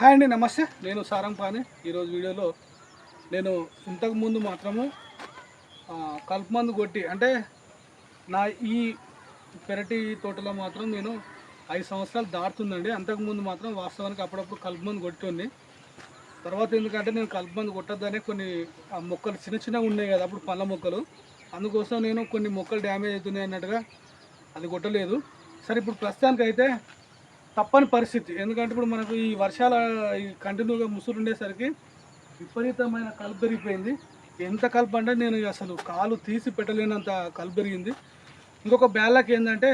Hi అండి నమస్తే. నేను సారంపాని ఈరోజు వీడియోలో నేను ఇంతకుముందు మాత్రము కలుపుమందు కలుపు మందు కొట్టి అంటే నా ఈ పెరటి తోటలో మాత్రం నేను ఐదు సంవత్సరాలు దాటుతుందండి. అంతకుముందు మాత్రం వాస్తవానికి అప్పుడప్పుడు కలుపు మందు కొట్టుంది తర్వాత ఎందుకంటే నేను కలుపు మందు కొట్టద్దనే కొన్ని ఆ మొక్కలు చిన్న చిన్నగా ఉన్నాయి కదా అప్పుడు పళ్ళ మొక్కలు. అందుకోసం నేను కొన్ని మొక్కలు డ్యామేజ్ అవుతున్నాయి అన్నట్టుగా అది కొట్టలేదు. సరే ఇప్పుడు ప్రస్తుతానికి అయితే తప్పని పరిస్థితి. ఎందుకంటే ఇప్పుడు మనకు ఈ వర్షాల ఈ కంటిన్యూగా ముసురు ఉండేసరికి విపరీతమైన కలుపు పెరిగిపోయింది. ఎంత కలుపు అంటే నేను అసలు కాలు తీసి పెట్టలేనంత కలుపు పెరిగింది. ఇంకొక బ్యాలక్ ఏంటంటే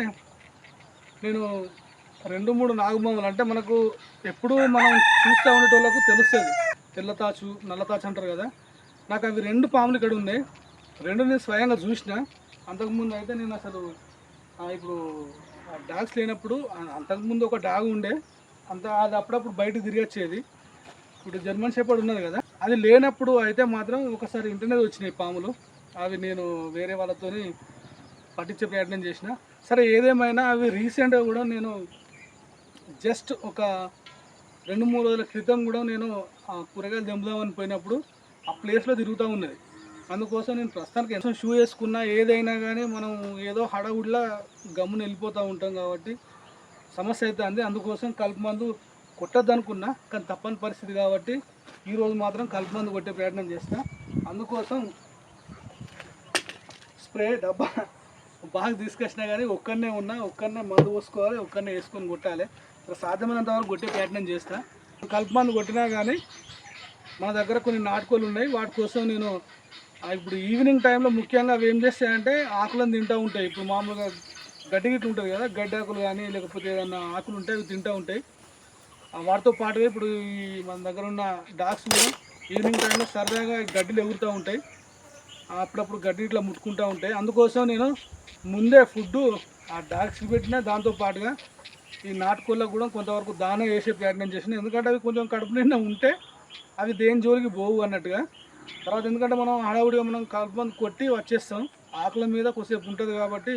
నేను రెండు మూడు నాగుమాములు అంటే మనకు ఎప్పుడూ మనం చూస్తూ ఉండేటోళ్ళకు తెలుస్తుంది. తెల్లతాచు నల్లతాచు అంటారు కదా. నాకు అవి రెండు పాములు ఇక్కడ ఉన్నాయి. రెండు నేను స్వయంగా చూసిన. అంతకుముందు అయితే నేను అసలు ఇప్పుడు డాగ్స్ లేనప్పుడు అంతకుముందు ఒక డాగ్ ఉండే అంత అది అప్పుడప్పుడు బయటకు తిరిగి వచ్చేది ఇప్పుడు జర్మన్ షెపర్డ్ ఉన్నది కదా అది లేనప్పుడు అయితే మాత్రం ఒకసారి ఇంటర్నెట్ వచ్చినాయి పాములు. అవి నేను వేరే వాళ్ళతోని పట్టించే ప్రయత్నం చేసిన. సరే ఏదేమైనా అవి రీసెంట్గా కూడా నేను జస్ట్ ఒక రెండు మూడు రోజుల క్రితం కూడా నేను ఆ కూరగాయలు దింపుదామని పోయినప్పుడు ఆ ప్లేస్లో తిరుగుతూ ఉన్నది. అందుకోసం నేను ప్రస్తుతానికి ఎంత షూ వేసుకున్నా ఏదైనా కానీ మనం ఏదో హడావుడిలా గమ్మున వెళ్ళిపోతూ ఉంటాం కాబట్టి సమస్య అయితే అంది అందుకోసం కలుపు మందు కొట్టద్దు అనుకున్నా కానీ తప్పని పరిస్థితి కాబట్టి ఈరోజు మాత్రం కలుపు మందు కొట్టే ప్రయత్నం చేస్తా. అందుకోసం స్ప్రే డబ్బా బాగా తీసుకొచ్చినా కానీ ఒక్కనే ఉన్నా ఒక్కనే మందు పోసుకోవాలి ఒక్కనే వేసుకొని కొట్టాలి. సాధ్యమైనంత వరకు కొట్టే ప్రయత్నం చేస్తా. కలుపు మందు కొట్టినా కానీ మన దగ్గర కొన్ని నాటుకోలు ఉన్నాయి. వాటి కోసం నేను ఇప్పుడు ఈవినింగ్ టైంలో ముఖ్యంగా అవి ఏం చేస్తాయంటే ఆకులను తింటూ ఉంటాయి. ఇప్పుడు మామూలుగా గడ్డి గిట్ల ఉంటుంది కదా గడ్డి ఆకులు కానీ లేకపోతే ఏదన్నా ఆకులు ఉంటాయి అవి తింటూ ఉంటాయి. ఆ వాటితో పాటుగా ఇప్పుడు ఈ మన దగ్గర ఉన్న డాగ్స్ కూడా ఈవినింగ్ టైంలో సరదాగా గడ్డిలు ఎగురుతూ ఉంటాయి. అప్పుడప్పుడు గడ్డి ఇట్లా ముట్టుకుంటూ ఉంటాయి. అందుకోసం నేను ముందే ఫుడ్ ఆ డాగ్స్కి పెట్టిన దాంతో పాటుగా ఈ నాటుకోళ్ళకు కూడా కొంతవరకు దాన వేసే ప్రయత్నం చేసిన ఎందుకంటే అవి కొంచెం కడుపు నిండా ఉంటే అవి దేని జోలికి పోవు అన్నట్టుగా. తర్వాత ఎందుకంటే మనం హడావుడిగా మనం కలుపుమంది కొట్టి వచ్చేస్తాం. ఆకుల మీద కొద్దిసేపు ఉంటుంది కాబట్టి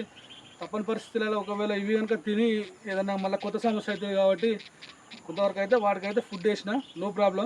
తప్పని పరిస్థితులలో ఒకవేళ ఇవి కనుక తిని ఏదైనా మళ్ళీ కొత్త సమస్య అవుతుంది కాబట్టి కొంతవరకు అయితే వాటికైతే ఫుడ్ వేసిన నో ప్రాబ్లం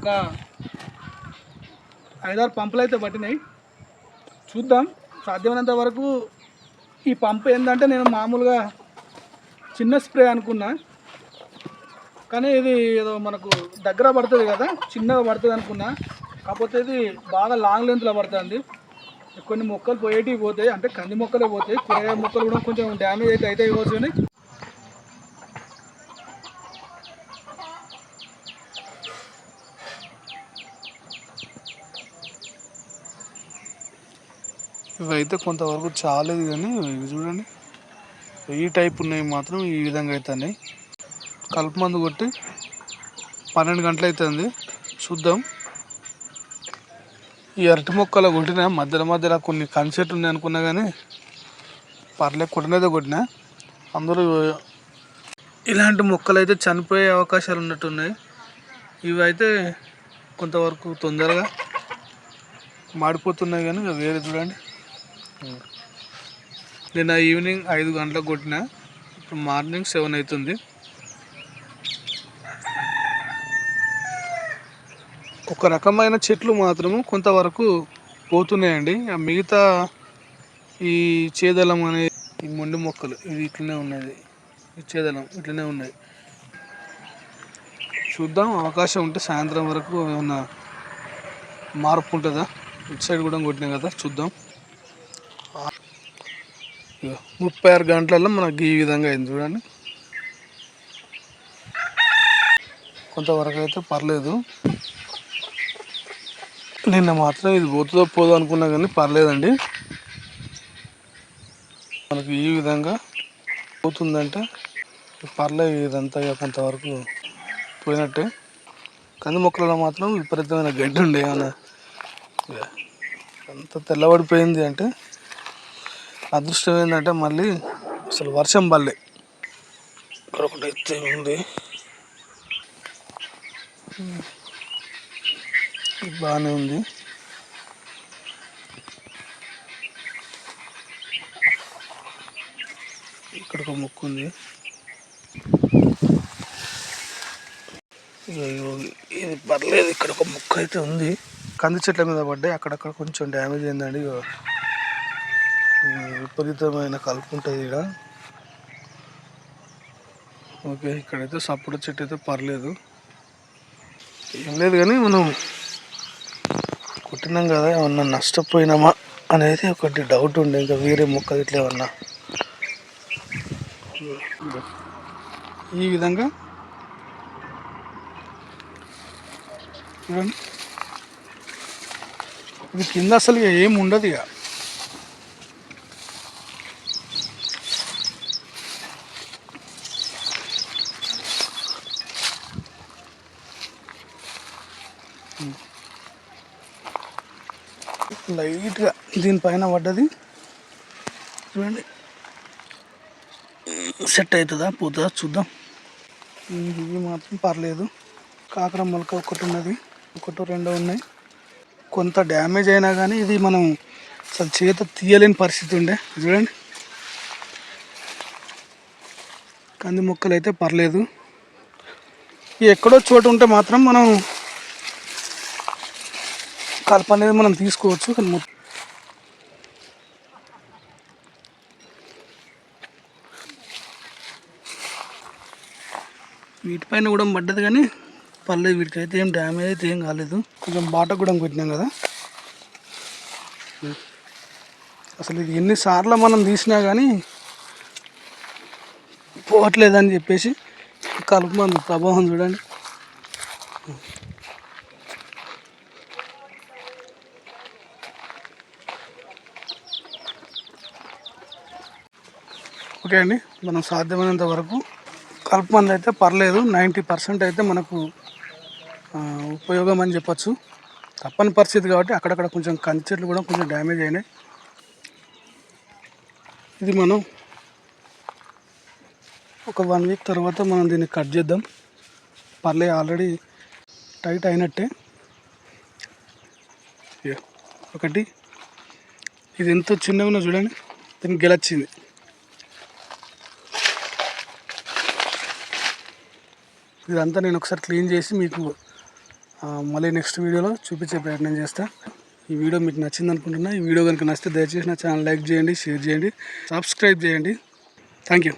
ఒక ఐదారు పంపులు అయితే పట్టినాయి. చూద్దాం. సాధ్యమైనంత వరకు ఈ పంపు ఏంటంటే నేను మామూలుగా చిన్న స్ప్రే అనుకున్నా. కానీ ఇది ఏదో మనకు దగ్గర పడుతుంది కదా చిన్నగా పడుతుంది అనుకున్నా. కాకపోతే ఇది బాగా లాంగ్ లెంత్లో పడుతుంది. కొన్ని మొక్కలు పోయేటివి పోతాయి. అంటే కంది మొక్కలే పోతాయి. కూరగాయ మొక్కలు కూడా కొంచెం డ్యామేజ్ అయితే అయితే ఇవ్వచ్చు కానీ ఇవైతే కొంతవరకు చాలేదు కానీ ఇవి చూడండి. ఈ టైప్ ఉన్నాయి మాత్రం ఈ విధంగా అవుతున్నాయి కలుపు మందు కొట్టి పన్నెండు గంటలు అవుతుంది చూద్దాం. ఈ అరటి మొక్కలు కొట్టిన మధ్యలో మధ్యలో కొన్ని కన్సెట్ ఉన్నాయి అనుకున్నా కానీ పర్లే కొట్టినదే కొట్టిన. అందరూ ఇలాంటి మొక్కలు అయితే చనిపోయే అవకాశాలు ఉన్నట్టున్నాయి. ఇవి అయితే కొంతవరకు తొందరగా మాడిపోతున్నాయి కానీ ఇక వేరే చూడండి. నిన్న ఈవినింగ్ ఐదు గంటలకు కొట్టిన ఇప్పుడు మార్నింగ్ సెవెన్ అవుతుంది. ఒక రకమైన చెట్లు మాత్రము కొంతవరకు పోతున్నాయండి. ఆ మిగతా ఈ చేదలం అనే ఈ మొండి మొక్కలు ఇవి ఇట్లనే ఉన్నది. ఈ చేదలం ఇట్లనే ఉన్నాయి చూద్దాం అవకాశం ఉంటే సాయంత్రం వరకు ఏమన్నా మార్పు ఉంటుందా? ఇటు సైడ్ కూడా కొట్టినాయి కదా చూద్దాం. ముప్పై ఆరు గంటలలో మనకి ఈ విధంగా అయింది చూడండి. కొంతవరకు అయితే పర్లేదు. నిన్న మాత్రం ఇది పోతుందో పోదో అనుకున్నా కానీ పర్లేదండి. మనకి ఈ విధంగా పోతుందంటే పర్లేదు ఇదంతా ఇక కొంతవరకు పోయినట్టే. కంది మొక్కలలో మాత్రం విపరీతమైన గడ్డి ఉండే ఇక అంత తెల్లబడిపోయింది అంటే అదృష్టం ఏంటంటే మళ్ళీ అసలు వర్షం పల్లె ఒకటి ఉంది. బాగానే ఉంది. ఇక్కడ ఒక ముక్కు ఉంది. ఇది పర్లేదు ఇక్కడ ఒక మొక్క అయితే ఉంది. కంది చెట్ల మీద పడ్డాయి. అక్కడక్కడ కొంచెం డ్యామేజ్ అయిందండి. ఇగో విపరీతమైన కలుపు ఉంటుంది ఇక్కడ ఓకే ఇక్కడైతే సపోటా చెట్టు అయితే పర్లేదు. ఏం లేదు కానీ మనం కొట్టినాం కదా ఏమన్నా నష్టపోయినామా అనేది ఒకటి డౌట్ ఉండే. ఇంకా వేరే మొక్క ఇట్లా ఏమన్నా. ఈ విధంగా చూడండి. ఇది కింద అసలు ఇక ఏం ఉండదు ఇక. లైట్గా దీనిపైన పడ్డది. చూడండి. సెట్ అవుతుందా పోతుందా? చూద్దాం. ఇవి మాత్రం పర్లేదు. కాకర మొలక ఒకటి ఉన్నది. ఒకటి రెండో ఉన్నాయి. కొంత డ్యామేజ్ అయినా కానీ ఇది మనం అసలు చేత తీయలేని పరిస్థితి ఉండే. చూడండి. కంది మొక్కలు అయితే పర్లేదు. ఎక్కడో చోటు ఉంటే మాత్రం మనం కలప అనేది మనం తీసుకోవచ్చు కానీ మొత్తం వీటిపైన కూడా పడ్డది కానీ పర్లేదు వీటికైతే ఏం డ్యామేజ్ అయితే ఏం కాలేదు. కొంచెం బాట కూడా కొట్టినాం కదా. అసలు ఇది ఎన్నిసార్లు మనం తీసినా కానీ పోవట్లేదని చెప్పేసి కలుపు మన ప్రభావం చూడండి. ఓకే అండి. మనం సాధ్యమైనంత వరకు కలుపు మందు అయితే పర్లేదు. నైంటీ పర్సెంట్ అయితే మనకు ఉపయోగం అని చెప్పొచ్చు. తప్పని పరిస్థితి కాబట్టి అక్కడక్కడ కొంచెం కంచెట్లు కూడా కొంచెం డ్యామేజ్ అయినాయి. ఇది మనం ఒక వన్ వీక్ తర్వాత మనం దీన్ని కట్ చేద్దాం. పర్లే ఆల్రెడీ టైట్ అయినట్టే. ఒకటి. ఇది ఎంతో చిన్నగా ఉన్నా చూడండి. దీనికి గెలొచ్చింది. ఇదంతా నేను ఒకసారి క్లీన్ చేసి మీకు మళ్ళీ నెక్స్ట్ వీడియోలో చూపించే ప్రయత్నం చేస్తాను ఈ వీడియో మీకు నచ్చింది అనుకుంటున్నా. ఈ వీడియో కనుక నచ్చితే దయచేసి నా ఛానల్ లైక్ చేయండి షేర్ చేయండి సబ్స్క్రైబ్ చేయండి. Thank you.